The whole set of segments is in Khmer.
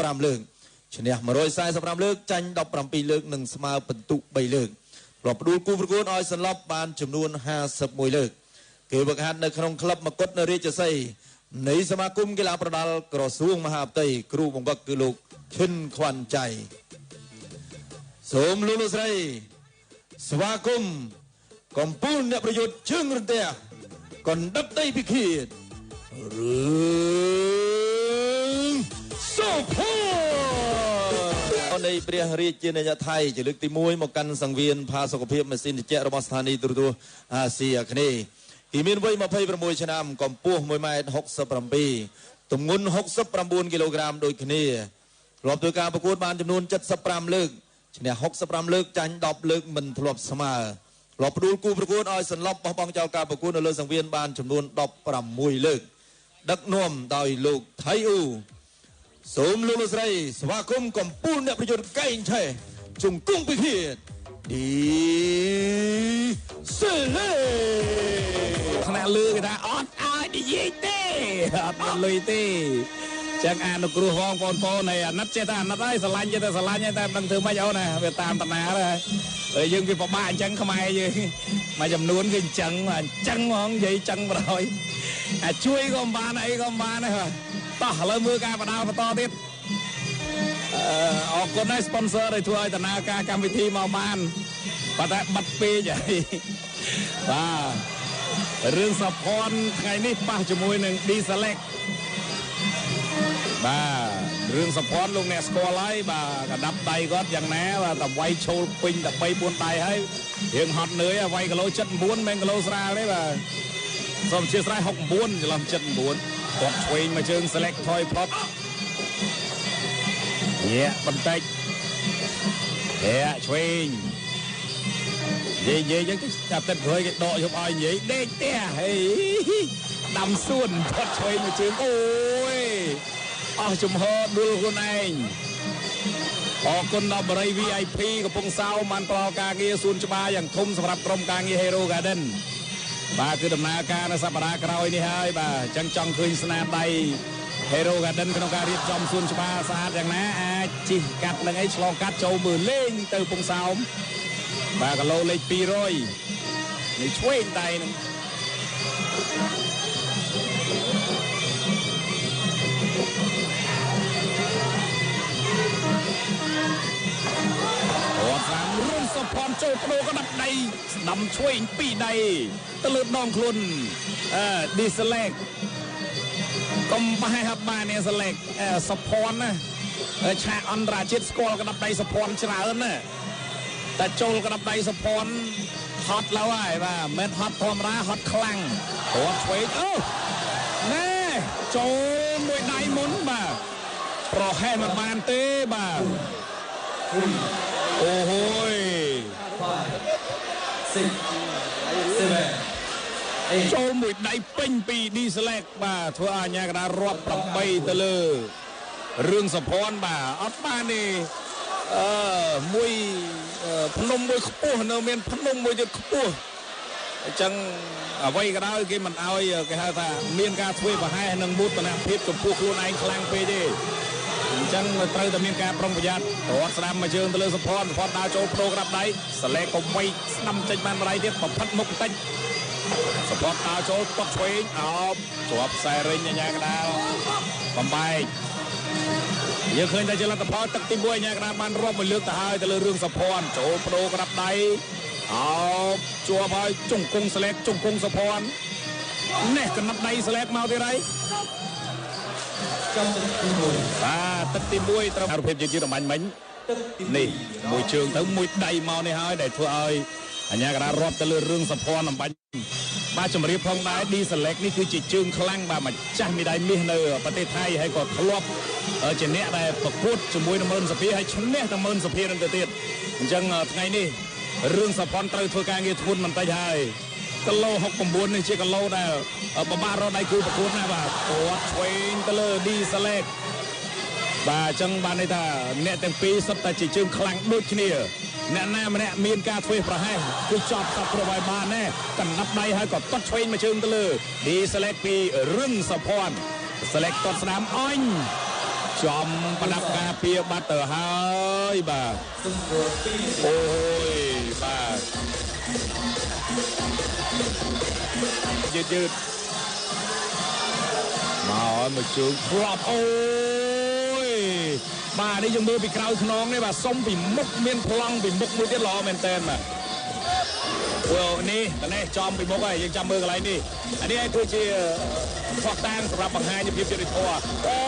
15លើកឈ្នះ145លើកចាញ់17លើកនិងស្មើពិន្ទុ3លើកប្រពផ្ដួលគូប្រកួតឲ្យសន្លប់បានចំនួន51លើកគេវឹកហាត់នៅក្នុងក្លឹបមកុដនៅរាជសីនៃសមាគមកីឡាប្រដាល់ក្រសួងមហាផ្ទៃគ្រូបង្វឹកគឺលោកឈិនខ្វាន់ចៃសូមលោកលោកស្រីស្វាគមន៍កំពូលអ្នកប្រយុទ្ធជើងរន្ទះកណ្ដិបដីពិឃាតរឿង សុភ័ណ្ឌនៃព្រះរាជាណាចក្រថៃជាលើកទី1មកកាន់សង្វៀនផាសុកភាពម៉ាស៊ីនត្រជាក់របស់ស្ថានីយ៍ទូរទស្សន៍អាស៊ីអាគ្នេយ៍ពីមានវ័យ26ឆ្នាំកម្ពស់1ម៉ែត្រ67ទម្ងន់69គីឡូក្រាមដូចគ្នាធ្លាប់ធ្វើការប្រកួតបានចំនួន75លើកឈ្នះ65លើកចាញ់10លើកមិនធ្លាប់ស្មើធ្លាប់ផ្ដួលគូប្រកួតឲ្យសន្លប់បោះបង់ចោលការប្រកួតនៅលើសង្វៀនបានចំនួន16លើកដឹកនាំដោយលោកថៃអ៊ូ សូមលោកលោកស្រីស្វាគមន៍កម្ពុជាអ្នកប្រយុទ្ធកែងឆេជង្គង់ពិឃាតឌីសេឡេថ្នាក់លើគេថាអត់ឲ្យនិយាយទេអត់មានលុយទេចឹងអនុគ្រោះបងប្អូនប្អូនហើយអាណិតចេះតែអាណិតហើយស្រឡាញ់ចេះតែស្រឡាញ់ហើយតែមិនធ្វើម៉េចអូនណាវាតាមតាណាហើយហើយយើងវាពិបាកអញ្ចឹងខ្មែរយើងមួយចំនួនគឺអញ្ចឹងអញ្ចឹងហ្មងនិយាយអញ្ចឹងបណ្ដោយអា ជួយក៏មិនបានអីក៏មិនបានដែរតោះឥឡូវមើលការបដាលបន្តទៀតអឺអរគុណហើយ sponsor ដែលធ្វើឲ្យដំណើរការកម្មវិធីមកបានប៉ុន្តែបាត់ពេកហើយបាទរឿងសភ័នថ្ងៃនេះប៉ះជាមួយនឹង D Select បាទរឿងសភ័នលោកអ្នកស្គាល់ហើយបាទកដាប់ដៃគាត់យ៉ាងណាបាទតែវាយឈោលពេញតែ3 4ដៃហើយរៀងហត់នឿយហើយវាយគីឡូ79មិនគីឡូស្រាលទេបាទ សូមអធិស្ឋាន69ច្រឡំ79គាត់ឆ្វេងមកជើង select ថយផុតញាក់បន្តិចញាក់ឆ្វេងនិយាយនិយាយចឹងចាប់ទឹកក្រោយគេដកយកឲ្យនិយាយដេកផ្ទះហេដាំសួនផុតឆ្វេងមកជើងអូយអស់ជំហរដួលខ្លួនឯងអរគុណដល់បរិយ VIP កំពង់សោមបានផ្ដល់ការងារសួនច្បារយ៉ាងធំសម្រាប់ក្រុមការងារ Hero Garden បាទគឺដំណើរការនៅសប្តាហ៍ក្រោយនេះហើយបាទអញ្ចឹងចង់ឃើញស្នាដៃ Hero Garden ក្នុងការរៀបចំសួនច្បារស្អាតយ៉ាងណាអាចជិះកាត់នឹងអីឆ្លងកាត់ចូលមើលលេងទៅពងសោមបាទគីឡូលេខ200នេះឆ្វេងដៃនឹងអត់ តាមរុំសុផនចូលបដូរក៏ដាក់ដៃស្ដាំឆ្វេងពីរដៃទៅលើដងខ្លួនអឺ Diselect កុំបហេហបាននេះ Select សុផនណាឆាកអន្តរជាតិស្គាល់ក្តាប់ដៃសុផនច្រើនណាតែចូលក្តាប់ដៃសុផនហត់ឡូវហើយបាទមិនមែនហត់ធម្មតាហត់ខ្លាំងព្រោះឆ្វេងអូណែចូលមួយដៃមុនបាទប្រហែលមិនបានទេបាទអូហូយ six, seven, eight, ចូលមួយដៃពេញពី D select បាទធ្វើឲ្យអាញាកណ្ដាលរាប់8ទៅលើរឿងសភ័នបាទអត់បានទេអឺមួយអឺភ្នំមួយខ្ពស់នៅមានភ្នំមួយទៀតខ្ពស់អញ្ចឹងអ្វីក៏ដោយគេមិនអោយគេហៅថាមានការធ្វើប្រហែសនិងមោទនភាពចំពោះខ្លួនឯងខ្លាំងពេកទេ អញ្ចឹងត្រូវតែមានការប្រុងប្រយ័ត្នរត់ស្ដាំមកជើងទៅលើសភ័នសភ័នដើរចូលប្រូក្រាបដៃសលេកកុំវៃស្ដាំចេញបានម្ដាយទៀតបំផិតមុខបន្តិចសពតដើរចូលពត់ឆ្វេងអោបជាប់ខ្សែរិញអាញាកដាលបំបែកយើងឃើញតែជាលទ្ធផលទឹកទី1អាញាកដាលបានរាប់មួយលើកទៅហើយទៅលើរឿងសភ័នចូលបដូរក្តាប់ដៃអោបជាប់ហើយជង្គង់ស្លេកជង្គង់សភ័ននេះកណាត់ដៃស្លេកមកទៀតហើយ trong ទឹកទីមួយបាទទឹកទី1ត្រូវអារភាពយឺតយឺតអំបញ្ញមិញទឹកទីនេះមួយជើងទៅមួយដៃមកនេះហើយដែលធ្វើឲ្យអញ្ញាកដារាប់ទៅលើរឿងសភ័នអំបញ្ញបាទជំរាបផងដែរ D Select នេះគឺជាជើងខ្លាំងបាទម្ចាស់មេដាយមាសនៅប្រទេសថៃហើយក៏ធ្លាប់ជាអ្នកដែលប្រកួតជាមួយនឹងមើលសភាហើយឈ្នះទាំងមើលសភានឹងទៅទៀតអញ្ចឹងថ្ងៃនេះរឿងសភ័នត្រូវធ្វើការងារធ្ងន់បន្តិចហើយគីឡូ69នេះជាគីឡូដែលបបាក់រកដៃគូប្រកួតណាបាទគាត់ ឆ្វេងទៅលើ D Select បាទអញ្ចឹងបានន័យថាអ្នកទាំងពីរសុទ្ធតែជាជើងខ្លាំងដូចគ្នាអ្នកណាម្នាក់មានការធ្វើប្រហែសគឺចប់សពគ្រប់ឲ្យបានណែកណ្ដាប់ដៃហើយក៏ទាត់ឆ្វេងមកជើងទៅលើឌី select ពីរឹងសភ័ន select ទាត់ស្ដាមអញចំប្រដាប់ការពារបាត់ទៅហើយបាទអូយបាទយឺតយឺត មកឲ្យមកជើងធ្លាប់អូយបាទនេះយើងមើលពីក្រោយខ្នងនេះបាទសុំពីមុខមានប្លង់ពីមុខមួយទៀតល្អមែនតើបាទ well នេះកនេះចំពីមុខហើយយើងចាំមើលកន្លែងនេះអានេះគឺជាផុសតាងសម្រាប់បង្ហាញពីភាពយុត្តិធម៌អូ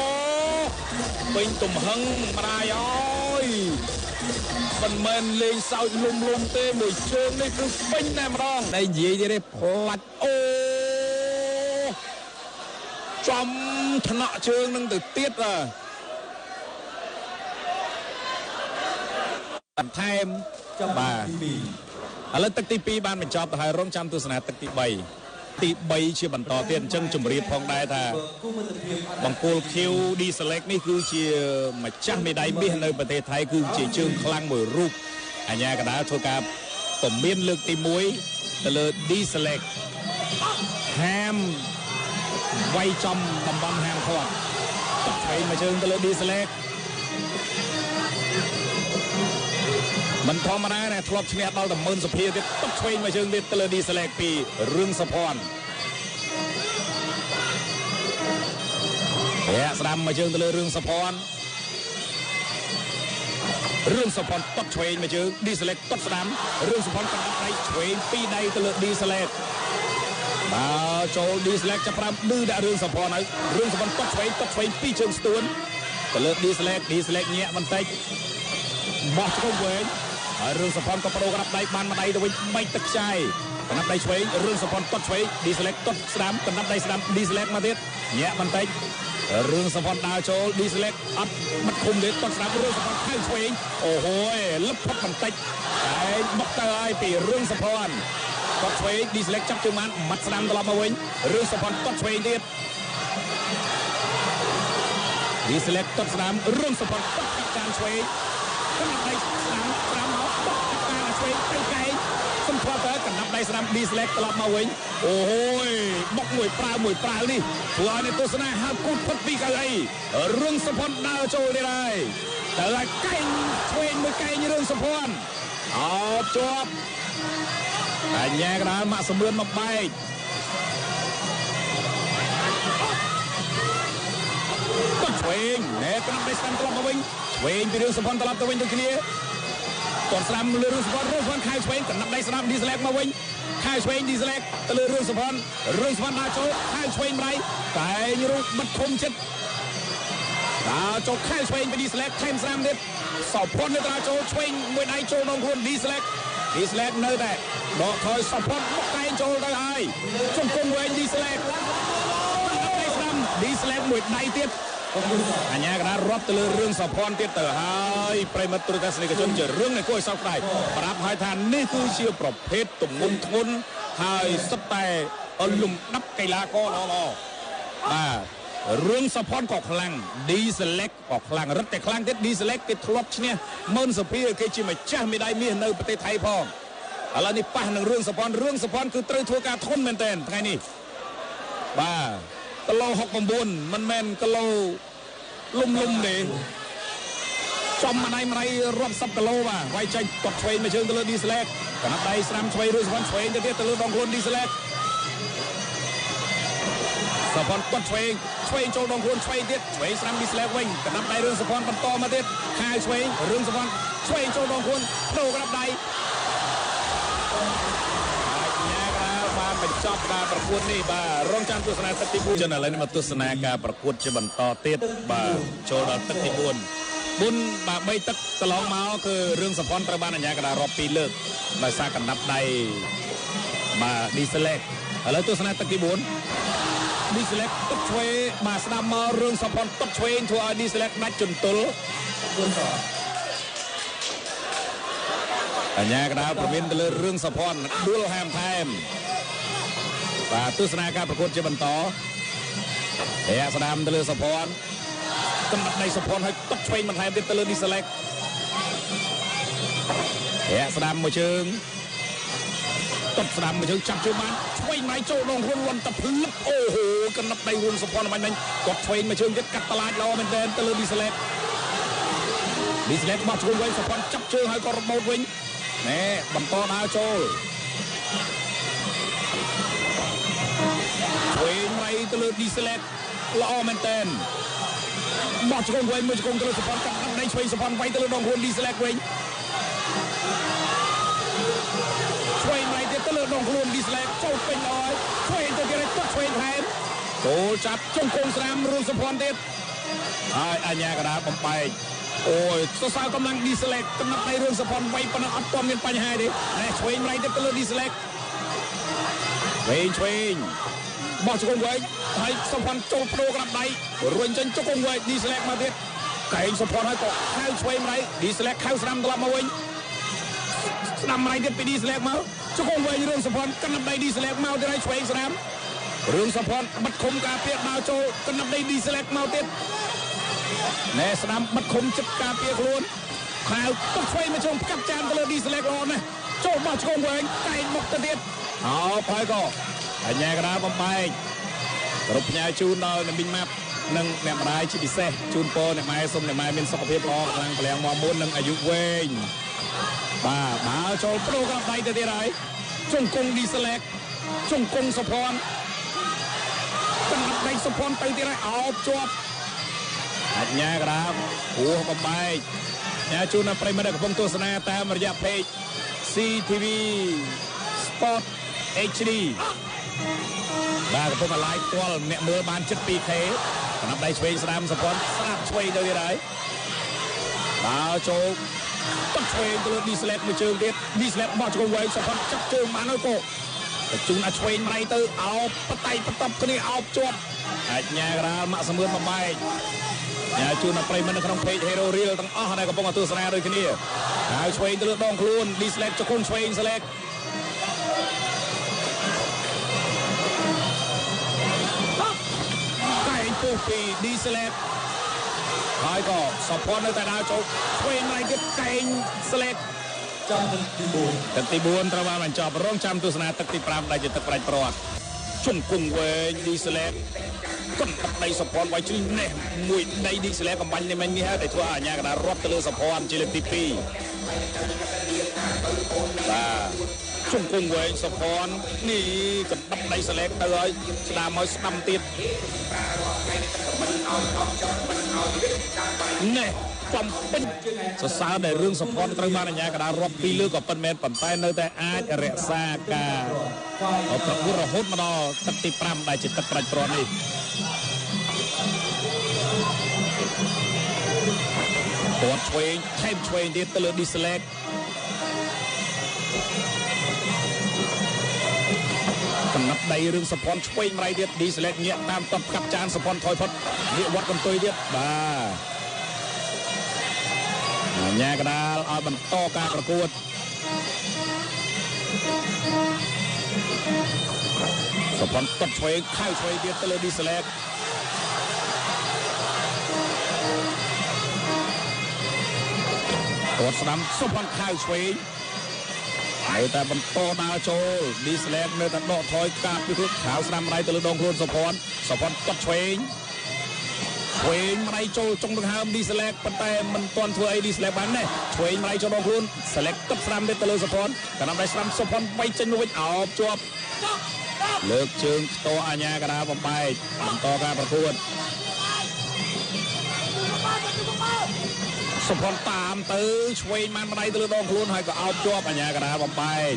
ពេញទំហឹងម្ដាយអើយមិនមែនលេងសើចលុំលុំទេមួយជើងនេះគឺពេញតែម្ដងតែនិយាយទៀតទេផ្លាច់អូ ចំថ្នាក់ជើងនឹងទៅទៀតបាទបន្ថែមចំបាទទីឥឡូវទឹកទី2បានបញ្ចប់ទៅហើយរងចាំទស្សនាទឹកទី3ទី3ជាបន្តទៀតអញ្ចឹងជម្រាបផងដែរថា2គូមិត្តភាពអបង្គោល Q D Select នេះគឺជាម្ចាស់មេដាយមាសនៅប្រទេសថៃគឺជាជើងខ្លាំងមួយរូបអញ្ញាកដាលធ្វើការពមៀនលើកទី1ទៅលើ D Select ហាម វាយចំតំបន់ហាមឃាត់តោះឆ្វេងមកជើងទៅលើ D Select មិនធម្មតាណាធ្លាប់ឈ្នះដល់តែម៉ឺនសុភាទៀតទុកឆ្វេងមកជើងទៀតទៅលើ D Select ពីរឿងសុភ័ណ្ឌយ៉ាស្ដាំមកជើងទៅលើរឿងសុភ័ណ្ឌរឿងសុភ័ណ្ឌទុកឆ្វេងមកជើង D Select ទុកស្ដាំរឿងសុភ័ណ្ឌកណ្ដាប់ដៃឆ្វេងពីរដៃទៅលើ D Select បា ទចូល D Select ចាប់ផ្ដើមឌឺដាក់រឿងសុភ័ណ្ឌហើយរឿងសុភ័ណ្ឌទុកឆ្វេងទុកឆ្វេងពីរជើងស្ទួនទៅលើ D Select D Select ញាក់បន្តិចបោះឆ្កុំវែងហើយរឿងសផនក៏បដូរក្រាប់ដៃបានមួយដៃទៅវិញបែកទឹកខ្ចាយកណ្ដាប់ដៃឆ្វេងរឿងសផនតត់ឆ្វេងឌីសេឡេកតត់ស្ដាំកណ្ដាប់ដៃស្ដាំឌីសេឡេកមកទៀតញាក់បន្តិចរឿងសផនដើរចូលឌីសេឡេកអត់បិទឃុំទេតត់ស្ដាំរឿងសផនខៅឆ្វេងអូហូយលឹបផុតបន្តិចតែបុកទៅហើយពីរឿងសផន តត់ឆ្វេងឌីសេឡេកចាប់ជើងបានមាត់ស្ដាំត្រឡប់មកវិញរឿងសផនតត់ឆ្វេងទៀតឌីសេឡេកតត់ស្ដាំរឿងសផនតត់កាត់ការឆ្វេងកណ្ដាប់ដៃស្ដាំស្ដាំមកបុកការឆ្វេងទៅកែងសំផ្លាប់ទៅកណ្ដាប់ដៃស្ដាំ D select ត្រឡប់មកវិញអូយបុកមួយប្រើមួយប្រើនេះធ្វើឲ្យអ្នកទស្សនាហើបគូតផុតពីកៅអីរឿងសុភ័ណ្ឌដើរចូលទៀតហើយទៅឲ្យកែងឆ្វេងមួយកែងរឿងសុភ័ណ្ឌអត់ជាប់ អញ្ញាកដាលម៉ាក់សម្រឿនមកបែកក៏ឆ្វេងណែកណ្ដាប់ដៃស្ដាំត្រឡប់មកវិញឆ្វេងពីរឿងសុភ័ណ្ឌត្រឡប់ទៅវិញដូចគ្នាតនស្ដាំលើរឿងសុភ័ណ្ឌរឿងសុភ័ណ្ឌខែឆ្វេងកណ្ដាប់ដៃស្ដាំឌីស្លែកមកវិញខែឆ្វេងឌីស្លែកទៅលើរឿងសុភ័ណ្ឌរឿងសុភ័ណ្ឌដើរចូលខែឆ្វេងម្ដាយតែងរូបបិទឃុំចិត្តដើរចូលខែឆ្វេងពីឌីស្លែកថែមស្ដាំទៀតសោភ័ណ្ឌនៅដើរចូលឆ្វេងមួយដៃចូលដងខ្លួនឌីស្លែក ឌីស្លែកនៅតែដកថយសោភ័ណ្ឌមកកែងចូលទៅហើយជង្គង់វែងឌីស្លែកកណ្ដាប់ដៃស្ដាំឌីស្លែកមួយដៃទៀតអញ្ញាកណ្ដាលរាប់ទៅលើរឿងសោភ័ណ្ឌទៀតទៅហើយប្រិមត្តទូរទស្សនិកជនជារឿងនៃគួរឲ្យសោកស្ដាយប្រាប់ឲ្យថានេះគឺជាប្រភេទទំនុំធ្ងន់ហើយសុទ្ធតែលំដាប់កីឡាករល្អល្អបាទ រឿងសោភ័ណ្ឌក៏ខ្លាំង D Select ក៏ខ្លាំងរឹតតែខ្លាំងទៀត D Select គេធ្លាប់ឈ្នះមុនសុភាគេជាម្ចាស់មេដាយមាសនៅប្រទេសថៃផងឥឡូវនេះប៉ះនឹងរឿងសោភ័ណ្ឌរឿងសោភ័ណ្ឌគឺត្រូវធ្វើការធន់មែនទែនថ្ងៃនេះបាទគីឡូ69មិនមែនគីឡូលុំលុំទេចំម្ដាយម្ដាយរាប់សិបគីឡូបាទវាយចេញកត់ឆ្វេងមកជើងទៅលើឌីស្លែកកណ្ដាប់ដៃស្រាំឆ្វេងឬស្វន់ឆ្វេងទៅទៀតទៅលើដងខ្លួនឌី ស្លែកសផនកត់ឆ្វេងឆ្វេងចូលដងខ្លួនឆ្វេងទៀតឆ្វេងស្រាំឌីស្លែកវិញកណ្ដាប់ដៃរឿងសផនបន្តមកទៀតខាយឆ្វេងរឿងសផនឆ្វេងចូលដងខ្លួនដូរកណ្ដាប់ដៃបានបញ្ចប់ការប្រកួតនេះបាទរងចាំទស្សនាទឹកទី4ចឹងឥឡូវនេះមកទស្សនាការប្រកួតជាបន្តទៀតបាទចូលដល់ទឹកទី4 4បាទ3ទឹកកន្លងមកគឺរឿងសម្ព័ន្ធត្រូវបានអាជ្ញាកណ្ដាលរាប់ពីរលើកដោយសារកណ្ដាប់ដៃបាទ D select ឥឡូវទស្សនាទឹកទី4 D select ទឹកឆ្វេងបាទស្ដាប់មករឿងសម្ព័ន្ធទឹកឆ្វេងធ្វើឲ្យ D select ដាច់ជន្ទល់4សអញ្ញាកដាលប្រមានទៅលើរឿងសភ័ណ្ឌដួលហាមថែមបាទទស្សនាការប្រកួតជាបន្តហែស្ដាំទៅលើសភ័ណ្ឌកំណត់ដៃសភ័ណ្ឌឲ្យតត់ឆ្វេងបន្ថែមទៀតទៅលើឌីសេឡេកហែស្ដាំមួយជើងតត់ស្ដាំមួយជើងចាប់ជើងបាន ឆ្វឆ្វេងម៉ៃចូលដងខ្លួនលន់តែភ្លឹបអូហូកណ្ដប់ដៃរួមសុភ័ណ្ឌមិនមិញគាត់ឆ្វេងមកជើងទៀតកាត់តឡាចល្អមែនទែនទៅលើឌីសឡេតឌីសឡេតបោះជើងវិញសុភ័ណ្ឌចាប់ជើងហើយក៏របូតវិញណែបន្តដើរចូលឆ្វេងម៉ៃទៅលើឌីសឡេតល្អមែនទែនបោះជើងវិញមួយជើងទៅលើសុភ័ណ្ឌកាត់ដៃឆ្វេងសុភ័ណ្ឌវាយទៅលើដងខ្លួនឌីសឡេតវិញឆ្វេងម៉ៃទៀតទៅលើដងខ្លួនឌីស្លែក ចូលពេញល្អហើយឆ្វេងទៅទៀតឲ្យទឹកឆ្វេងថែមចូលចាប់ជង្គង់ស្រាមរឿងសុភ័ណ្ឌទៀតហើយអញ្ញាកដាបំបែកអូយសរសើរកម្លាំងឌីស្លែកកំណត់ដៃរឿងសុភ័ណ្ឌវាយប៉ុណ្ណឹងអត់ទាន់មានបញ្ហាទេតែឆ្វេងម៉ៃទៀតទៅលើឌីស្លែកឆ្វេងឆ្វេងបោះជង្គង់វែងហើយសុភ័ណ្ឌចូលប្រូក្រាប់ដៃរុញចេញជង្គង់វែងឌីស្លែកមកទៀតកែងសុភ័ណ្ឌហើយក៏ខៅឆ្វេងម៉ៃឌីស្លែកខៅស្រាមត្រឡប់មកវិញ ស្ដាំរៃទៀតពីឌីស្លែកមកជង្គង់វែងរឿងសុភ័ណ្ឌកណ្ដាប់ដៃឌីស្លែកមកទៀតហើយឆ្វេងស្ដាំរឿងសុភ័ណ្ឌបិទឃុំការពារដើរចូលកណ្ដាប់ដៃឌីស្លែកមកទៀតណែស្ដាំបិទឃុំចិត្តការពារខ្លួនខៅទុកឆ្វេងមកជុំកាប់ចានទៅលើឌីស្លែកល្អណាស់ចូលបោះជង្គង់វែងកែងមកទៅទៀតអោហើយក៏អញ្ញាកដាបំបែកគ្រប់ផ្ញើជូនដល់អ្នកមីងម៉ាប់និងអ្នកម្ដាយជាពិសេសជូនពរអ្នកម៉ែសូមអ្នកម៉ែមានសុខភាពល្អកម្លាំងកម្លាំងមកមុននិងអាយុវែង បាទដើរចូលប្រូក្រាមដៃទៅទៀតហើយជង្គង់ឌីស្លែកជង្គង់សុភ័ណ្ឌកណ្ដាប់ដៃសុភ័ណ្ឌទៅទៀតហើយអោបជាប់អញ្ញាក្រាបហួសបំបែកញ៉ាជូនដល់ប្រិយមិត្តដែលកំពុងទស្សនាតាមរយៈ page CTV Sport HD បាទកំពុងតែ live ផ្ទាល់អ្នកមើលបានជិត 2K កណ្ដាប់ដៃឆ្វេងស្ដាមសុភ័ណ្ឌស្ដាប់ឆ្វេងទៅទៀតហើយដើរចូល ទឹកឆ្វេងទៅលើឌីស្លែកមួយជើងទៀតឌីស្លែកបោះជង្គង់វែងសុផាត់ចាប់ជើងបានហើយក៏ទៅជូនអាឆ្វេងម្លៃទៅអោបបតៃបតប់គ្នាអោបជាប់អាចញ៉ាក្រាលម៉ាក់សមឿនបំបែកញ៉ាជូនដល់ប្រិយមិត្តនៅក្នុង page Hero Reel ទាំងអស់ដែលកំពុងទស្សនាដូចគ្នាហើយឆ្វេងទៅលើដងខ្លួនឌីស្លែកជង្គង់ឆ្វេងស្លែកកែងពុះពីឌីស្លែក ហើយក៏សុភ័ណ្ឌនៅតែដើរចូលឆ្វេងម្លៃទៀតកែងស្លែក Trong ទឹកទី4ទឹកទី4ត្រូវបានបញ្ចប់រងចាំទស្សនាទឹកទី5ដែលជាទឹកប្រាច់ព្រាត់ជង្គង់វែងឌីស្លែកកុំទឹកដីសុភ័ណ្ឌវាយជ្រឹងនេះមួយដីឌីស្លែកកំបាញ់នេះមិននេះហើយដែលធ្វើឲ្យអាញាកណ្ដាលរត់ទៅលើសុភ័ណ្ឌជាលើកទី2បាទជង្គង់វែងសុភ័ណ្ឌនេះកណ្ដាប់ដីស្លែកទៅហើយស្ដាមឲ្យស្ដាំទៀតនេះបំ ពេញសរសើរដែលរឿងសុភ័ណ្ឌត្រូវបានអាជ្ញាកណ្ដាលរាប់ពីរលើកក៏ប៉ុន្មានប៉ុន្តែនៅតែអាចរក្សាការប្រកួតរហូតមកដល់ទឹកទី5ដែលជាទឹកប្រាច់ព្រាត់នេះគាត់ឆ្វេងថែមឆ្វេងទៀតទៅលើឌី កកំណត់ដៃរឿងសុភ័ណ្ឌឆ្វេងម្ល៉េះទៀតឌីស្លែកញាក់តាមតបកាប់ចានសុភ័ណ្ឌថយផុតវាវត្តកន្ទុយទៀតបាទអាញាកដាលឲ្យបន្តការប្រកួតសុភ័ណ្ឌតត់ឆ្វេងខៅឆ្វេងទៀតទៅលើឌីស្លែកគាត់ស្ដាំសុភ័ណ្ឌខៅឆ្វេង នៅតែបន្តដើរចូលឌីស្លែកនៅតែដកថយការពីខ្លួនខៅស្ដាំដៃទៅលើដងខ្លួនសុភ័ណ្ឌសុភ័ណ្ឌតត់ឆ្វេងឆ្វេងម្ដាយចូលចុងដង្ហើមឌីស្លែកប៉ុន្តែមិនទាន់ធ្វើអីឌីស្លែកបានទេឆ្វេងម្ដាយចូលដល់ខ្លួនស្លែកទឹកស្ដាំទៅលើសុភ័ណ្ឌកណ្ដាប់ដៃស្ដាំសុភ័ណ្ឌបៃចេញមកវិញអោបជាប់លើកជើងខ្ទោអាញាកដាបំបែកបន្តការប្រកួត សុភ័ណ្ឌតាមទៅឆ្វេងបានម្ដាយទៅលើដងខ្លួនហើយក៏អោបជាប់អាញាកដាបំបែក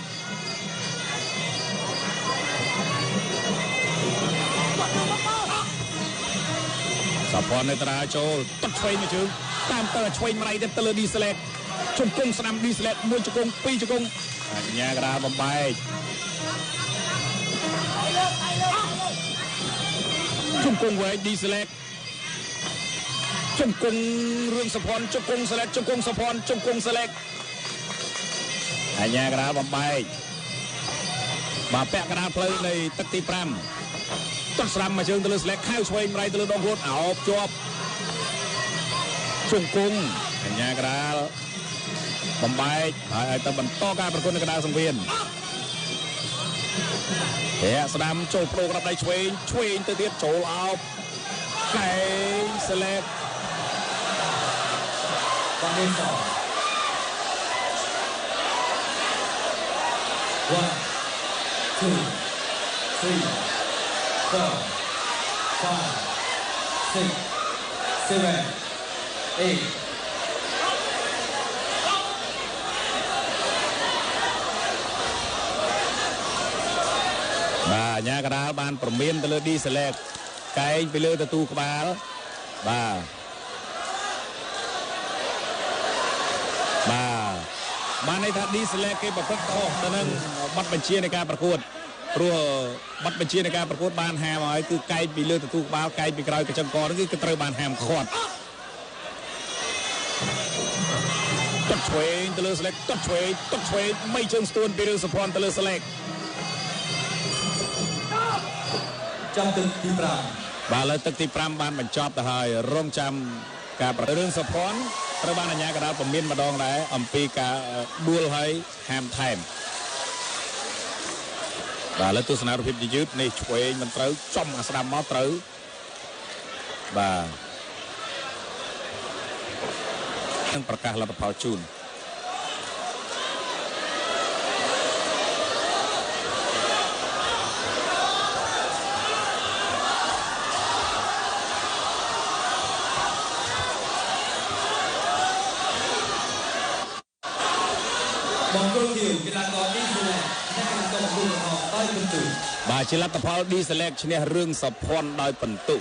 សុភ័ណ្ឌនៅតារាចូលទឹកឆ្វេងមួយជើងតាមទៅឆ្វេងម្ដាយទៅទៅលើឌីស្លែកជង្គង់ស្ដាំឌីស្លែកមួយជង្គង់ពីរជង្គង់អាញាកដាបំបែកជង្គង់វែងឌីស្លែក ជង្គង់រឿងសុភ័ណ្ឌជង្គង់ស្លែកជង្គង់សុភ័ណ្ឌជង្គង់ស្លែកអាញាកដាលបំបែកបាទពាក់កដាលផ្លូវនៃទឹកទី5ទឹកស្រាំមកជើងទៅលើស្លែកខៅឆ្វេងម្រាយទៅលើដងខ្លួនអោបជាប់ជង្គង់អាញាកដាលបំបែកហើយឲ្យទៅបន្តការប្រកួតនៅកណ្ដាលសង្វៀនហែស្ដាំចូលប្រូក្រាប់ដៃឆ្វេងឆ្វេងទៅទៀតចូលអោបកែងស្លេក Vanessa. One, two, three, four, five, six, seven, eight. បាទអាញាកដាលបានប្រមានទៅលើឌីសេឡេកកែងទៅលើទទួលក្បាលបាទបាទ បានន័យថាឌីសេឡេកគេប្រព្រឹត្តខុសទៅនឹងប័ណ្ណបញ្ជានៃការប្រកួតព្រោះប័ណ្ណបញ្ជានៃការប្រកួតបានហាមហើយគឺកែងពីលើទទួលក្បាលកែងពីក្រោយកញ្ចឹងកនោះគឺគឺត្រូវបានហាមឃាត់ទឹកឆ្វេងទៅលើស្លេកទឹកឆ្វេងទឹកឆ្វេងមិនជើងស្ទួនពីរឿងសុភ័ណ្ឌទៅលើស្លេក Trong từng đi prang. បាទឥឡូវទឹកទី5បានបញ្ចប់ទៅហើយរងចាំការប្ររឿងសុភ័ណ្ឌ ត្រូវបានអាជ្ញាកណ្ដាលពមៀនម្ដងដែរអំពីការដួលហើយហាមថែមបាទឥឡូវទស្សនារូបភាពយឺតនេះឆ្វេងមិនត្រូវចំអាស្ដាំមកត្រូវបាទនឹងប្រកាសលទ្ធផលជូន Bóng đôi thiểu cái là có đi dù này. Nên cái là có bóng đôi của họ. Tay phân tử. បាទជាលទ្ធផលឌីសេឡេកឈ្នះរឿងសុភ័ណ្ឌដោយពិន្ទុ